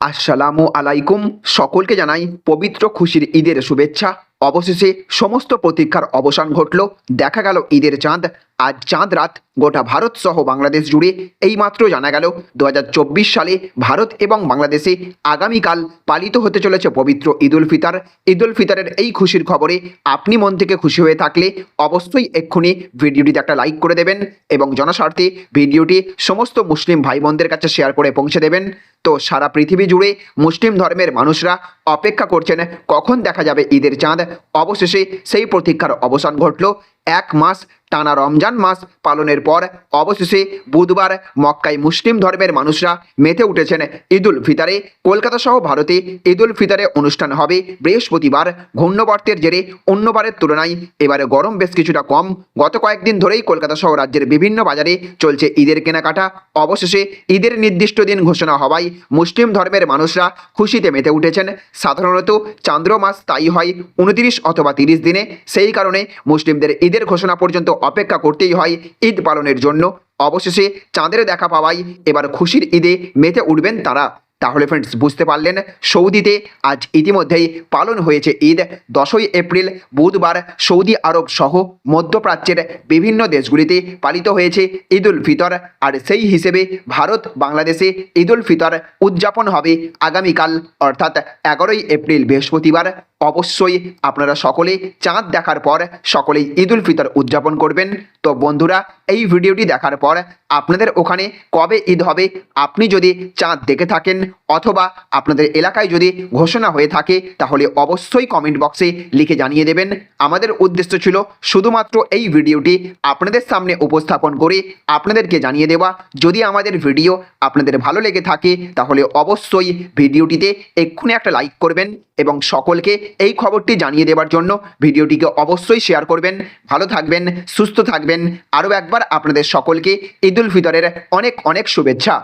আসসালামু আলাইকুম। সকলকে জানাই পবিত্র খুশির ঈদের শুভেচ্ছা। অবশেষে সমস্ত প্রতীক্ষার অবসান ঘটল। দেখা গেল ঈদের চাঁদ। আজ চাঁদ রাত, গোটা ভারত সহ বাংলাদেশ জুড়ে এইমাত্র জানা গেল দু হাজার চব্বিশ সালে ভারত এবং বাংলাদেশে আগামীকাল পালিত হতে চলেছে পবিত্র ঈদুল ফিতর। ঈদুল ফিতরের এই খুশির খবরে আপনি মন থেকে খুশি হয়ে থাকলে অবশ্যই এক্ষুনি ভিডিওটিতে একটা লাইক করে দেবেন এবং জনস্বার্থে ভিডিওটি সমস্ত মুসলিম ভাই বোনদের কাছে শেয়ার করে পৌঁছে দেবেন। তো সারা পৃথিবী জুড়ে মুসলিম ধর্মের মানুষরা অপেক্ষা করছেন কখন দেখা যাবে ঈদের চাঁদ। অবশেষে সেই প্রতীক্ষার অবসান ঘটল। এক মাস টানা রমজান মাস পালনের পর অবশেষে বুধবার মক্কায় মুসলিম ধর্মের মানুষরা মেতে উঠেছেন ঈদুল ফিতারে। কলকাতা সহ ভারতে ঈদুল ফিতারে অনুষ্ঠান হবে। বৃহস্পতিবার ঘূর্ণবর্তের জেরে অন্যবারের তুলনায় এবারে গরম বেশ কিছুটা কম। গত কয়েকদিন ধরেই কলকাতা সহ রাজ্যের বিভিন্ন বাজারে চলছে ঈদের কেনাকাটা। অবশেষে ঈদের নির্দিষ্ট দিন ঘোষণা হওয়ায় মুসলিম ধর্মের মানুষরা খুশিতে মেতে উঠেছেন। সাধারণত চান্দ্র মাস তাই হয় উনতিরিশ অথবা তিরিশ দিনে। সেই কারণে মুসলিমদের ঈদের ঘোষণা পর্যন্ত অপেক্ষা করতেই হয় ঈদ পালনের জন্য। অবশেষে চাঁদের দেখা পাওয়াই এবার খুশির ঈদে মেতে উঠবেন তারা। তাহলে ফ্রেন্ডস বুঝতে পারলেন, সৌদিতে আজ ইতিমধ্যেই পালন হয়েছে ঈদ। দশই এপ্রিল, বুধবার সৌদি আরব সহ মধ্যপ্রাচ্যের বিভিন্ন দেশগুলিতে পালিত হয়েছে ঈদ উল ফিতর। আর সেই হিসেবে ভারত, বাংলাদেশে ঈদ উল ফিতর উদযাপন হবে আগামীকাল, অর্থাৎ এগারোই এপ্রিল বৃহস্পতিবার। অবশ্যই আপনারা সকলে চাঁদ দেখার পর সকলেই ঈদ উল ফিতর উদযাপন করবেন। তো বন্ধুরা, এই ভিডিওটি দেখার পর আপনাদের ওখানে কবে ঈদ হবে আপনি যদি চাঁদ দেখে থাকেন অথবা আপনাদের এলাকায় যদি ঘোষণা হয়ে থাকে, তাহলে অবশ্যই কমেন্ট বক্সে লিখে জানিয়ে দেবেন। আমাদের উদ্দেশ্য ছিল শুধুমাত্র এই ভিডিওটি আপনাদের সামনে উপস্থাপন করে আপনাদেরকে জানিয়ে দেওয়া। যদি আমাদের ভিডিও আপনাদের ভালো লেগে থাকে, তাহলে অবশ্যই ভিডিওটিতে এক্ষুনি একটা লাইক করবেন এবং সকলকে এই খবরটি জানিয়ে দেওয়ার জন্য ভিডিওটিকে অবশ্যই শেয়ার করবেন। ভালো থাকবেন, সুস্থ থাকবেন। আরও একবার আপনাদের সকলকে ঈদ উল ফিতরের অনেক অনেক শুভেচ্ছা।